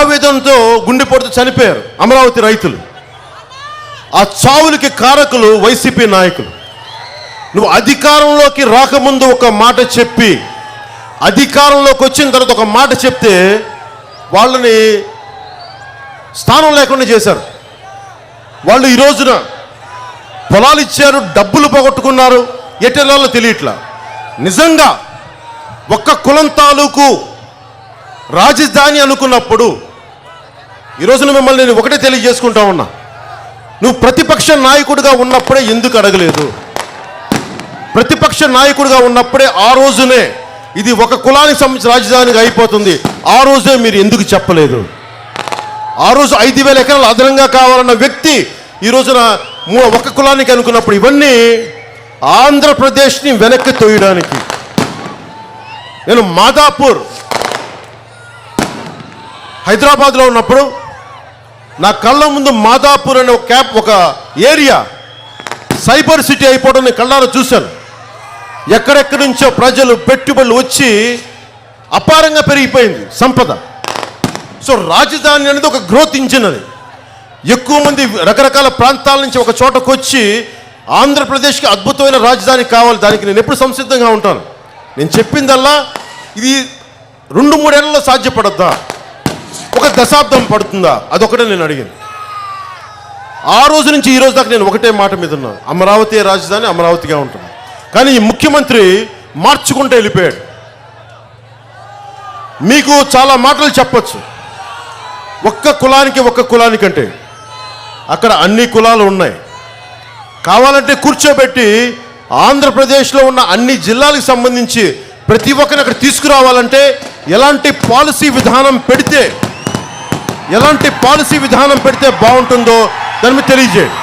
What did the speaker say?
ఆవేదనతో గుండెపోటుతో చనిపోయారు అమరావతి రైతులు. ఆ చావులకి కారకులు వైసీపీ నాయకులు. నువ్వు అధికారంలోకి రాకముందు ఒక మాట చెప్పి అధికారంలోకి వచ్చిన తర్వాత ఒక మాట చెప్తే వాళ్ళని స్థానం లేకుండా చేశారు. వాళ్ళు ఈ రోజున పొలాలు ఇచ్చారు డబ్బులు పోగొట్టుకున్నారు. ఎటెలాలో తెలియట్లా. నిజంగా ఒక్క కులం తాలూకు రాజధాని అనుకున్నప్పుడు ఈ రోజున మిమ్మల్ని నేను ఒకటే తెలియజేసుకుంటా ఉన్నా. నువ్వు ప్రతిపక్ష నాయకుడిగా ఉన్నప్పుడే ఎందుకు అడగలేదు? ప్రతిపక్ష నాయకుడిగా ఉన్నప్పుడే ఆ రోజునే ఇది ఒక కులానికి సంబంధించిన రాజధానిగా అయిపోతుంది. ఆ రోజే మీరు ఎందుకు చెప్పలేదు? ఆ రోజు ఐదు వేల ఎకరాలు అదనంగా కావాలన్న వ్యక్తి ఈ రోజున మూ- ఒక కులానికి అనుకున్నప్పుడు ఇవన్నీ ఆంధ్రప్రదేశ్ని వెనక్కి తోయడానికి. నేను మాదాపూర్ హైదరాబాద్లో ఉన్నప్పుడు నా కళ్ళ ముందు మాదాపూర్ అనే ఒక క్యాప్ ఒక ఏరియా. సైబర్ సిటీ అయిపోవడం నేను కళ్ళారా చూశాను. ఎక్కడెక్కడి నుంచో ప్రజలు పెట్టుబడులు వచ్చి అపారంగా పెరిగిపోయింది సంపద. సో రాజధాని అనేది ఒక గ్రోత్ ఇంజిన్ అది. ఎక్కువ మంది రకరకాల ప్రాంతాల నుంచి ఒక చోటకు వచ్చి ఆంధ్రప్రదేశ్కి అద్భుతమైన రాజధాని కావాలి దానికి నేను ఎప్పుడు సంసిద్ధంగా ఉంటాను. నేను చెప్పిందల్లా ఇది రెండు మూడేళ్ళలో సాధ్యపడద్దా? ఒక దశాబ్దం పడుతుందా? అదొకటే నేను అడిగింది. ఆ రోజు నుంచి ఈ రోజు దాకా నేను ఒకటే మాట మీద ఉన్నాను. అమరావతి రాజధాని అమరావతిగా ఉంటుంది. కానీ ఈ ముఖ్యమంత్రి మార్చుకుంటూ వెళ్ళిపోయాడు. మీకు చాలా మాటలు చెప్పచ్చు. ఒక్క కులానికి ఒక్క కులానికంటే. అక్కడ అన్ని కులాలు ఉన్నాయి. కావాలంటే కూర్చోబెట్టి ఆంధ్రప్రదేశ్లో ఉన్న అన్ని జిల్లాలకు సంబంధించి ప్రతి ఒక్కరిని అక్కడ తీసుకురావాలంటే ఎలాంటి పాలసీ విధానం పెడితే ఎలాంటి పాలసీ విధానం పెడితే బాగుంటుందో దాని మీద తెలియజేయండి.